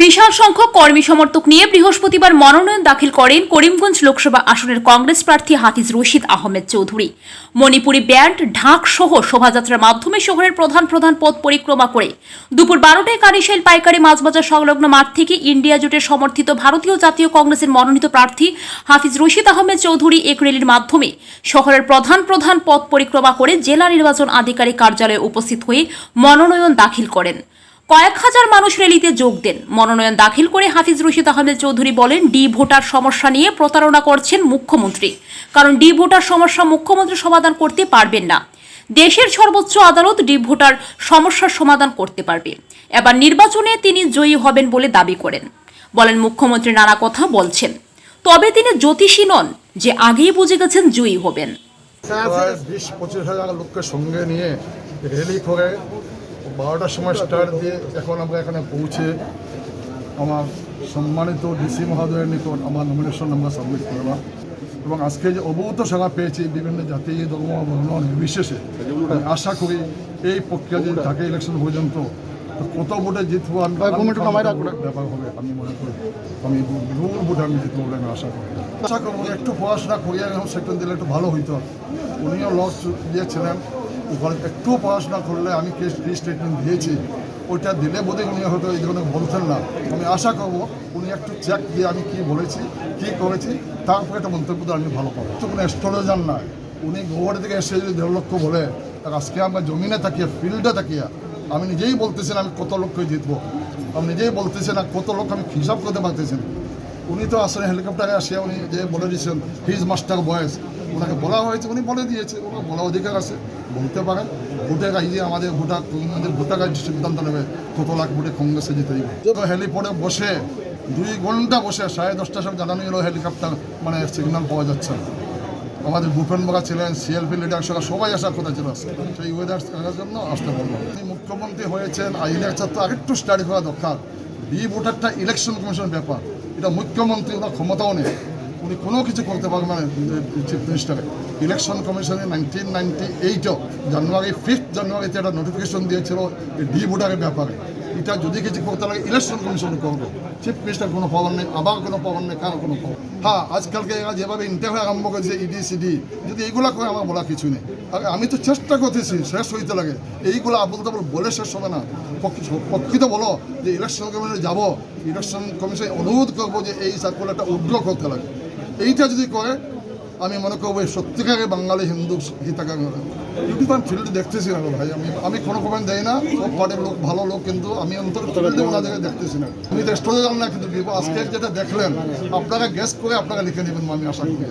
বিশাল সংখ্যক কর্মী সমর্থক নিয়ে বৃহস্পতিবার মনোনয়ন দাখিল করেন করিমগঞ্জ লোকসভা আসনের কংগ্রেস প্রার্থী হাফিজ রশিদ আহমেদ চৌধুরী। মণিপুরি ব্যান্ড ঢাক সহ শোভাযাত্রার মাধ্যমে শহরের প্রধান প্রধান পথ পরিক্রমা করে। দুপুর বারোটায় কারিশাইল পাইকারি মাছবাজার সংলগ্ন মাঠ থেকে ইন্ডিয়া জোটের সমর্থিত ভারতীয় জাতীয় কংগ্রেসের মনোনীত প্রার্থী হাফিজ রশিদ আহমেদ চৌধুরী এক র্যালির মাধ্যমে শহরের প্রধান প্রধান পথ পরিক্রমা করে জেলা নির্বাচন আধিকারিক কার্যালয়ে উপস্থিত হয়ে মনোনয়ন দাখিল করেন। কয়েক হাজার মানুষ র্যালিতে যোগ দেন। মনোনয়ন দাখিল করে হাফিজ রশিদ আহমেদ চৌধুরী বলেন, ডি ভোটার সমস্যা নিয়ে প্রতারণা করছেন মুখ্যমন্ত্রী। কারণ ডি ভোটার সমস্যা মুখ্যমন্ত্রী সমাধান করতে পারবেন না। দেশের সর্বোচ্চ আদালত ডি ভোটার সমস্যার সমাধান করতে পারবে। এবার নির্বাচনে তিনি জয়ী হবেন বলে দাবি করেন। বলেন, মুখ্যমন্ত্রী নানা কথা বলছেন। তবে তিনি জ্যোতিষী নন, যে আগেই বুঝে গেছেন জয়ী হবেন। বিশ পঁচিশ হাজার লোককে সঙ্গে নিয়ে করে বারোটার সময় স্টার্ট দিয়ে এখন আমরা এখানে পৌঁছে আমার সম্মানিত ডিসি মহোদয়ের নিকট আমার নমিনেশন আমরা সাবমিট করলাম। এবং আজকে যে অবহত সেবা পেয়েছি বিভিন্ন জাতি ধর্ম বর্ণ নির্বিশেষে আমি আশা করি এই প্রক্রিয়া যদি থাকে ইলেকশন পর্যন্ত তো কত ভোটে জিতবো আমি ব্যাপার হবে আমি মনে করি আমি দূর ভোটে আমি জিতবো বলে আমি আশা করি। আশা করব একটু পড়াশোনা করিয়া সেকেন্ড দিলে একটু ভালো হইতো। উনিও লস দিয়েছিলেন। একটু পড়াশোনা করলে আমি কেস ফ্রি স্টেটমেন্ট দিয়েছি, ওইটা দিলে বোধহয় উনি হয়তো এই ধরনের বলতেন না। আমি আশা করব উনি একটু চেক দিয়ে আমি কি বলেছি, কি করেছি, তারপরে একটা মন্তব্য আমি ভালো পাবো। তো কোনো স্টোরেজার নয়, উনি গোবর থেকে এসে যদি দেড় লক্ষ বলে আজকে আমরা জমিনে তাকিয়ে, ফিল্ডে তাকিয়া, আমি নিজেই বলতেছেন আমি কত লক্ষ্য জিতবো, আমি নিজেই বলতেছেন আর কত লোক আমি হিসাব করতে পারতেছি না। উনি তো আসলে হেলিকপ্টারে আসে উনি যে বলে দিয়েছেন হিজ মাস্টার বয়েস ওনাকে বলা হয়েছে, উনি বলে দিয়েছে, ওনার বলা অধিকার আছে। বলতে পারেন ভোটের আগে আমাদের ভোটার আমাদের ভোটার সিদ্ধান্ত নেবে, কত লাখ ভোটে কংগ্রেসে জিতে দিবে তো হেলিপোর্টে বসে, দুই ঘণ্টা বসে, সাড়ে দশটার সময় জানানো গেল হেলিকপ্টার মানে সিগন্যাল পাওয়া যাচ্ছে না। আমাদের ভূপেন বরা ছিলেন সিএলপি লিডার সঙ্গে সবাই আসার কথা ছিল। সেই ওয়েদার থাকার জন্য আসতে বললাম। তিনি মুখ্যমন্ত্রী হয়েছেন আইনের চার তো আরেকটু স্টাডি করা দরকার। বি ভোটারটা ইলেকশন কমিশন ব্যাপার। এটা মুখ্যমন্ত্রী, ওনার ক্ষমতাও নেই। উনি কোনো কিছু করতে পারবেন না চিফ মিনিস্টারে। ইলেকশন কমিশনে নাইনটিন নাইনটি এইটও জানুয়ারি ফিফথ জানুয়ারিতে একটা নোটিফিকেশন দিয়েছিল ডি ভোটারের ব্যাপারে। এটা যদি কিছু করতে লাগে, ইলেকশন কমিশন করবে। চিফ মিনিস্টার কোনো পাওয়ার নেই, আবার কোনো পাওয়ার নেই, কারও কোনো পাওয়ার হ্যাঁ আজকালকে এরা যেভাবে ইন্টারভিউ আরম্ভ করেছে ইডি সিডি যদি এইগুলা করে আমার বলা কিছু নেই। আর, আমি তো চেষ্টা করতেছি, শেষ হইতে লাগে। এইগুলো আবুল তাবুল বলে শেষ হবে না। প্রকৃত বলো যে ইলেকশন কমিশনে যাব, ইলেকশন কমিশনে অনুরোধ করব যে এই সার্কুলারটা উগ্র করতে লাগে। এইটা যদি করে আমি মনে করব এই সত্যিকারের বাঙালি হিন্দু হিতাকার ইউটিউব আমি ফিল্ড দেখতেছি না ভাই। আমি আমি কোনো কমেন্ট দেয় না। সব পার্টির লোক ভালো লোক কিন্তু আমি অন্তত ফিল্ডে ওনাদেরকে দেখতেছি না। আমি তো স্টোরে জান না কিন্তু আজকে যেটা দেখলেন আপনারা গেস্ট করে আপনারা লিখে নেবেন আমি আশা করি।